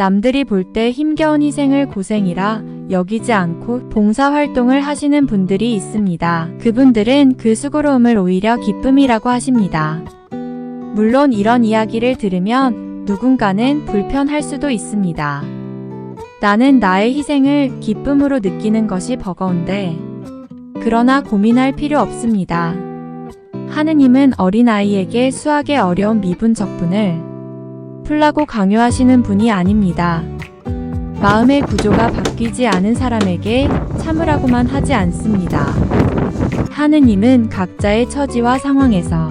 남들이 볼 때 힘겨운 희생을 고생이라 여기지 않고 봉사활동을 하시는 분들이 있습니다. 그분들은 그 수고로움을 오히려 기쁨이라고 하십니다. 물론 이런 이야기를 들으면 누군가는 불편할 수도 있습니다. 나는 나의 희생을 기쁨으로 느끼는 것이 버거운데, 그러나 고민할 필요 없습니다. 하느님은 어린아이에게 수학의 어려운 미분 적분을 풀라고 강요하시는 분이 아닙니다. 마음의 구조가 바뀌지 않은 사람에게 참으라고만 하지 않습니다. 하느님은 각자의 처지와 상황에서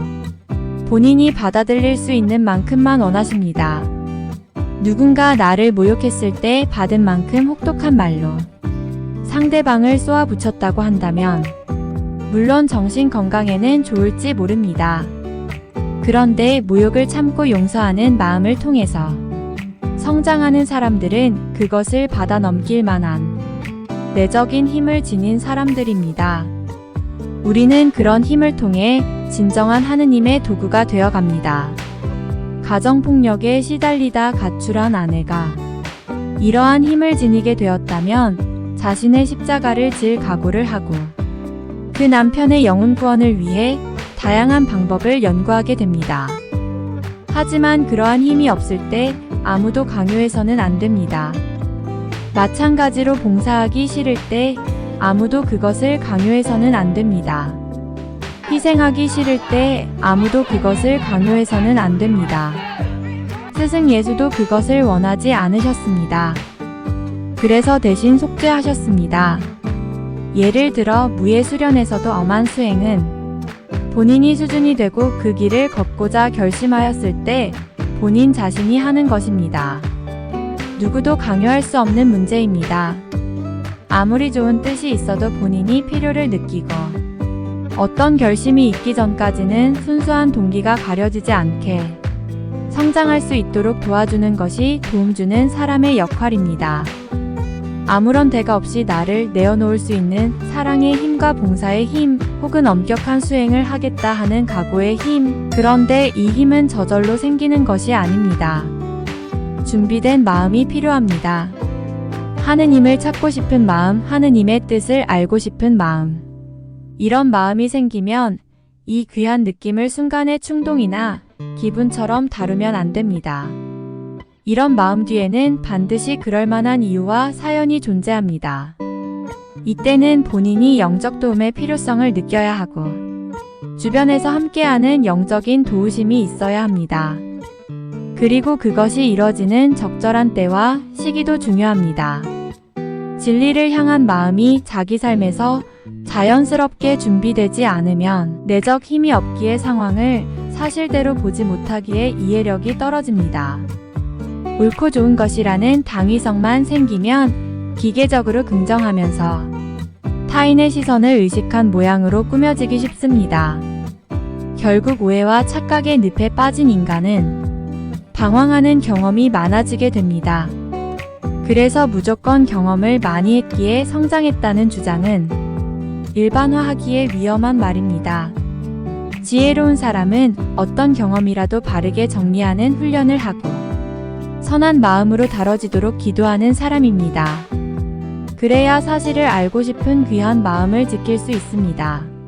본인이 받아들일 수 있는 만큼만 원하십니다. 누군가 나를 모욕했을 때 받은 만큼 혹독한 말로 상대방을 쏘아 붙였다고 한다면 물론 정신 건강에는 좋을지 모릅니다. 그런데 모욕을 참고 용서하는 마음을 통해서 성장하는 사람들은 그것을 받아 넘길 만한 내적인 힘을 지닌 사람들입니다. 우리는 그런 힘을 통해 진정한 하느님의 도구가 되어 갑니다. 가정폭력에 시달리다 가출한 아내가 이러한 힘을 지니게 되었다면 자신의 십자가를 질 각오를 하고 그 남편의 영혼 구원을 위해 다양한 방법을 연구하게 됩니다. 하지만 그러한 힘이 없을 때 아무도 강요해서는 안 됩니다. 마찬가지로 봉사하기 싫을 때 아무도 그것을 강요해서는 안 됩니다. 희생하기 싫을 때 아무도 그것을 강요해서는 안 됩니다. 스승 예수도 그것을 원하지 않으셨습니다. 그래서 대신 속죄하셨습니다. 예를 들어 무예 수련에서도 엄한 수행은 본인이 수준이 되고 그 길을 걷고자 결심하였을 때 본인 자신이 하는 것입니다. 누구도 강요할 수 없는 문제입니다. 아무리 좋은 뜻이 있어도 본인이 필요를 느끼고 어떤 결심이 있기 전까지는 순수한 동기가 가려지지 않게 성장할 수 있도록 도와주는 것이 도움 주는 사람의 역할입니다. 아무런 대가 없이 나를 내어놓을 수 있는 사랑의 힘과 봉사의 힘, 혹은 엄격한 수행을 하겠다 하는 각오의 힘. 그런데 이 힘은 저절로 생기는 것이 아닙니다. 준비된 마음이 필요합니다. 하느님을 찾고 싶은 마음, 하느님의 뜻을 알고 싶은 마음. 이런 마음이 생기면 이 귀한 느낌을 순간의 충동이나 기분처럼 다루면 안 됩니다. 이런 마음 뒤에는 반드시 그럴 만한 이유와 사연이 존재합니다. 이때는 본인이 영적 도움의 필요성을 느껴야 하고, 주변에서 함께하는 영적인 도우심이 있어야 합니다. 그리고 그것이 이뤄지는 적절한 때와 시기도 중요합니다. 진리를 향한 마음이 자기 삶에서 자연스럽게 준비되지 않으면 내적 힘이 없기에 상황을 사실대로 보지 못하기에 이해력이 떨어집니다. 옳고 좋은 것이라는 당위성만 생기면 기계적으로 긍정하면서 타인의 시선을 의식한 모양으로 꾸며지기 쉽습니다. 결국 오해와 착각의 늪에 빠진 인간은 방황하는 경험이 많아지게 됩니다. 그래서 무조건 경험을 많이 했기에 성장했다는 주장은 일반화하기에 위험한 말입니다. 지혜로운 사람은 어떤 경험이라도 바르게 정리하는 훈련을 하고 선한 마음으로 다뤄지도록 기도하는 사람입니다. 그래야 사실을 알고 싶은 귀한 마음을 지킬 수 있습니다.